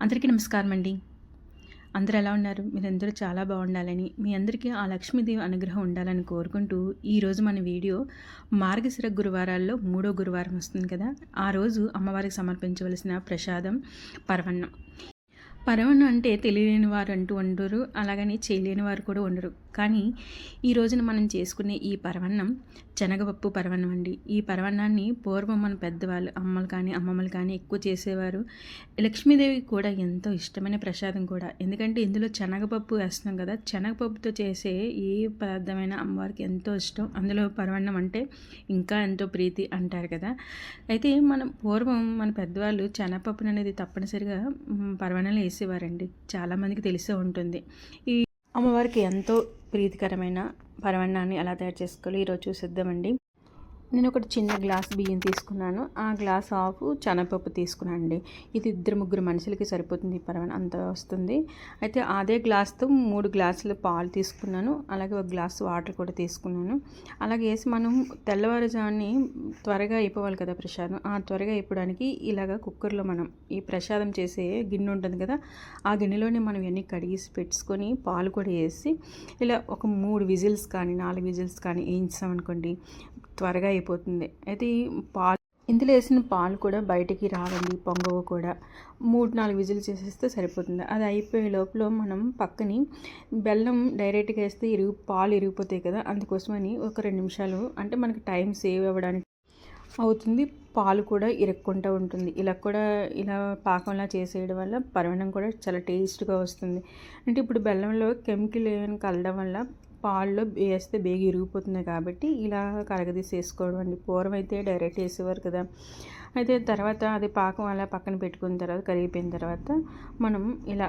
అందరికీ నమస్కారం అండి అందరూ ఎలా ఉన్నారు? మీరందరూ చాలా బాగుండాలని మీ అందరికీ ఆ లక్ష్మీదేవి అనుగ్రహం ఉండాలని కోరుకుంటూ ఈరోజు మన వీడియో మార్గశిర గురువారాల్లో మూడో గురువారం వస్తుంది కదా? ఆ రోజు అమ్మవారికి సమర్పించవలసిన ప్రసాదం పరవన్నం. పరవన్నం అంటే తెలియలేని వారు అంటూ ఉండరు అలాగని చేయలేని వారు కూడా ఉండరు. కానీ ఈ రోజున మనం చేసుకునే ఈ పరవన్నం శనగపప్పు పరవన్నం అండి. ఈ పరవన్నాన్ని పూర్వం మన పెద్దవాళ్ళు అమ్మలు కానీ అమ్మమ్మలు కానీ ఎక్కువ చేసేవారు. లక్ష్మీదేవికి కూడా ఎంతో ఇష్టమైన ప్రసాదం కూడా. ఎందుకంటే ఇందులో శనగపప్పు వేస్తున్నాం కదా శనగపప్పుతో చేసే ఏ పదార్థమైన అమ్మవారికి ఎంతో ఇష్టం అందులో పరవన్నం అంటే ఇంకా ఎంతో ప్రీతి అంటారు కదా. అయితే మనం పూర్వం మన పెద్దవాళ్ళు శనగపప్పును అనేది తప్పనిసరిగా పరవన్నంలో చేసేవారండి. చాలామందికి తెలిసే ఉంటుంది. ఈ అమ్మవారికి ఎంతో ప్రీతికరమైన పరవన్నాన్ని ఎలా తయారు చేసుకోవాలి ఈరోజు చూసిద్దామండి. నేను ఒకటి చిన్న గ్లాస్ బియ్యం తీసుకున్నాను. ఆ గ్లాస్ ఆఫ్ శనగపప్పు తీసుకున్నాను అండి ఇది ఇద్దరు ముగ్గురు మనుషులకి సరిపోతుంది పరవన్ అంత వస్తుంది. అయితే అదే గ్లాస్తో మూడు గ్లాసులు పాలు తీసుకున్నాను. అలాగే ఒక గ్లాస్ వాటర్ కూడా తీసుకున్నాను. అలాగే వేసి మనం తెల్లవారుజాముని త్వరగా అయిపోవాలి కదా ప్రసాదం. ఆ త్వరగా అయిపోవడానికి ఇలాగ కుక్కర్లో మనం ఈ ప్రసాదం చేసే గిన్నె ఉంటుంది కదా ఆ గిన్నెలోనే మనం ఇవన్నీ కడిగేసి పెట్టుకొని పాలు కూడా వేసి ఇలా ఒక మూడు విజిల్స్ కానీ నాలుగు విజిల్స్ కానీ వేయించామనుకోండి త్వరగా అయిపోతుంది. అయితే పాలు ఇందులో వేసిన పాలు కూడా బయటికి రావండి పొంగవ కూడా. మూడు నాలుగు విజిల్ చేసేస్తే సరిపోతుంది. అది అయిపోయే లోపల మనం పక్కని బెల్లం డైరెక్ట్గా వేస్తే ఇరుగు పాలు ఇరిగిపోతాయి కదా అందుకోసమని ఒక రెండు నిమిషాలు అంటే మనకి టైం సేవ్ అవ్వడానికి అవుతుంది. పాలు కూడా ఇరక్కుంటూ ఉంటుంది. ఇలా కూడా ఇలా పాకంలా చేసేయడం వల్ల పరవణం కూడా చాలా టేస్ట్గా వస్తుంది. అంటే ఇప్పుడు బెల్లంలో కెమికల్ ఏమైనా కలడం వల్ల పాల్లో వేస్తే బేగి ఇరిగిపోతుంది కాబట్టి ఇలా కరగదీసి వేసుకోవడం అండి. పూర్వం అయితే డైరెక్ట్ వేసేవారు కదా. అయితే తర్వాత అది పాకం అలా పక్కన పెట్టుకున్న తర్వాత కరిగిపోయిన తర్వాత మనం ఇలా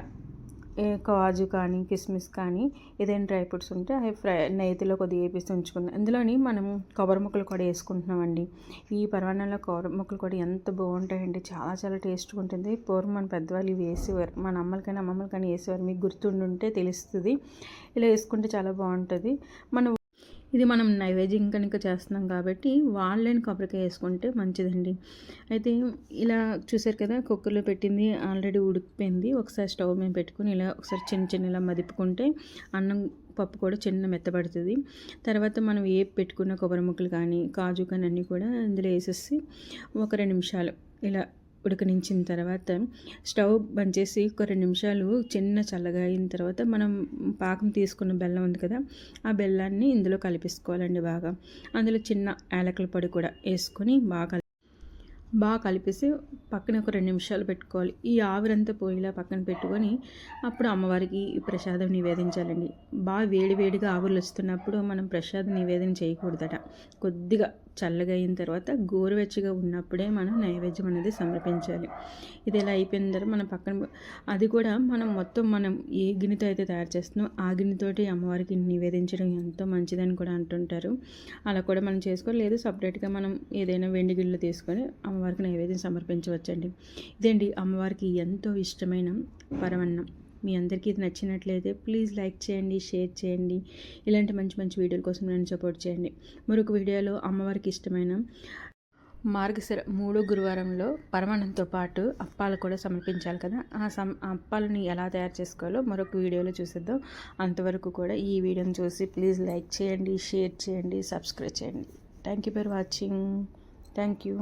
కాజు కానీ కిస్మిస్ కానీ ఏదైనా డ్రై ఫ్రూట్స్ ఉంటే అవి ఫ్రై నైతిలో కొద్దిగా వేపిస్తూ ఉంచుకుందాం. ఇందులోని మనం కొబ్బరి ముక్కలు కూడా వేసుకుంటున్నామండి. ఈ పర్వాణంలో కొబ్బరి ముక్కలు కూడా ఎంత బాగుంటాయండి చాలా చాలా టేస్ట్గా ఉంటుంది. పూర్వం మన పెద్దవాళ్ళు ఇవి వేసేవారు. మన అమ్మలకైనా అమ్మమ్మలకైనా వేసేవారు. మీకు గుర్తుండుంటే తెలుస్తుంది. ఇలా వేసుకుంటే చాలా బాగుంటుంది. మనం ఇది మనం నైవేద్యం కనుక చేస్తున్నాం కాబట్టి వాళ్ళని కొబ్బరికాయ వేసుకుంటే మంచిదండి. అయితే ఇలా చూసారు కదా కుక్కర్లో పెట్టింది ఆల్రెడీ ఉడికిపోయింది. ఒకసారి స్టవ్ మీద పెట్టుకుని ఇలా ఒకసారి చిన్న చిన్న ఇలా మదిపుకుంటే అన్నం పప్పు కూడా చిన్న మెత్తబడుతుంది. తర్వాత మనం ఏ పెట్టుకున్న కొబ్బరి ముక్కలు కానీ కాజు కానీ అన్నీ కూడా ఇందులో వేసేసి ఒక రెండు నిమిషాలు ఇలా ఉడకనించిన తర్వాత స్టవ్ బంద్ చేసి ఒక రెండు నిమిషాలు చిన్న చల్లగా అయిన తర్వాత మనం పాకం తీసుకున్న బెల్లం ఉంది కదా ఆ బెల్లాన్ని ఇందులో కలిపేసుకోవాలండి బాగా. అందులో చిన్న యాలకుల పొడి కూడా వేసుకొని బాగా బాగా కలిపేసి పక్కన ఒక రెండు నిమిషాలు పెట్టుకోవాలి. ఈ ఆవిరంతా పోయిలా పక్కన పెట్టుకొని అప్పుడు అమ్మవారికి ప్రసాదం నివేదించాలండి. బాగా వేడి వేడిగా ఆవులు వస్తున్నప్పుడు మనం ప్రసాదం నివేదన చేయకూడదట. కొద్దిగా చల్లగా అయిన తర్వాత గోరువెచ్చగా ఉన్నప్పుడే మనం నైవేద్యం అనేది సమర్పించాలి. ఇది ఎలా అయిపోయిన తర్వాత మనం పక్కన అది కూడా మనం మొత్తం మనం ఏ గిన్నెతో అయితే తయారు చేస్తున్నాం ఆ గిన్నెతోటి అమ్మవారికి నివేదించడం ఎంతో మంచిదని కూడా అంటుంటారు. అలా కూడా మనం చేసుకోవాలి. లేదు సపరేట్గా మనం ఏదైనా వెండి గిన్నెలు తీసుకొని అమ్మవారికి నైవేద్యం సమర్పించవచ్చండి. ఇదండి అమ్మవారికి ఎంతో ఇష్టమైన పరమన్నం మీ అందరికీ ఇది నచ్చినట్లయితే ప్లీజ్ లైక్ చేయండి షేర్ చేయండి. ఇలాంటి మంచి మంచి వీడియోల కోసం నన్ను సపోర్ట్ చేయండి. మరొక వీడియోలో అమ్మవారికి ఇష్టమైన మార్గశిర మూడో గురువారంలో పరమాణంతో పాటు అప్పాలు కూడా సమర్పించాలి కదా. ఆ సమ్ అప్పాలని ఎలా తయారు చేసుకోవాలో మరొక వీడియోలో చూసేద్దాం. అంతవరకు కూడా ఈ వీడియోని చూసి ప్లీజ్ లైక్ చేయండి షేర్ చేయండి సబ్స్క్రైబ్ చేయండి. Thank you for watching. Thank you.